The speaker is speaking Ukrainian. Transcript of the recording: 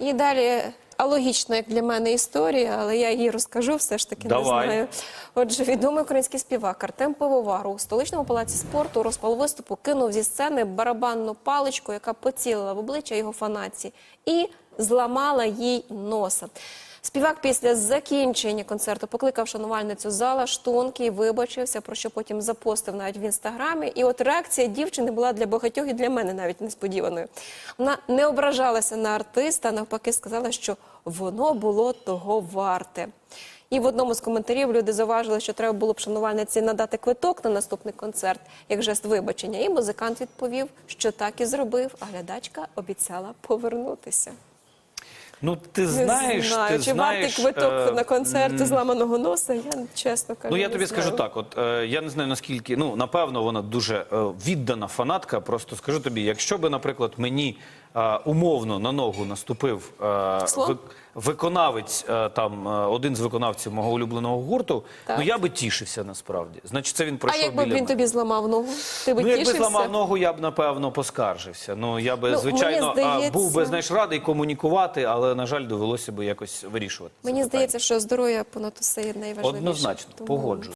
І далі алогічна, як для мене, історія, але я її розкажу, все ж таки Давай. не знаю. Отже, відомий український співак Артем Пивовар у столичному палаці спорту розпал виступу кинув зі сцени барабанну паличку, яка поцілила в обличчя його фанатці, і зламала їй носа. Співак після закінчення концерту покликав шанувальницю зала штунки і вибачився, про що потім запостив навіть в інстаграмі. І от реакція дівчини була для багатьох і для мене навіть несподіваною. Вона не ображалася на артиста, навпаки, сказала, що воно було того варте. І в одному з коментарів люди зауважили, що треба було б шанувальниці надати квиток на наступний концерт як жест вибачення. І музикант відповів, що так і зробив, а глядачка обіцяла повернутися. Ну, ти Не знаєш, знаю, ти чи знаєш, вартий квиток е, на концерт зламаного носа, я чесно кажу. Ну я тобі знаю. скажу так. От е, я не знаю наскільки, ну напевно, вона дуже е, віддана фанатка. Просто скажу тобі, якщо би, наприклад, мені умовно на ногу наступив е, Слон? виконавець, е, там е, один з виконавців мого улюбленого гурту, Так. ну я би тішився насправді. Значить, це він А пройшов якби біля він мене. тобі зламав ногу, ти би Ну, якби зламав ногу, я б напевно поскаржився. Ну я би Ну, звичайно здається- був би знаєш радий комунікувати, але на жаль, довелося би якось вирішувати. Мені питання. здається, що здоров'я понад усе найважливіше. однозначно Тому- погоджу.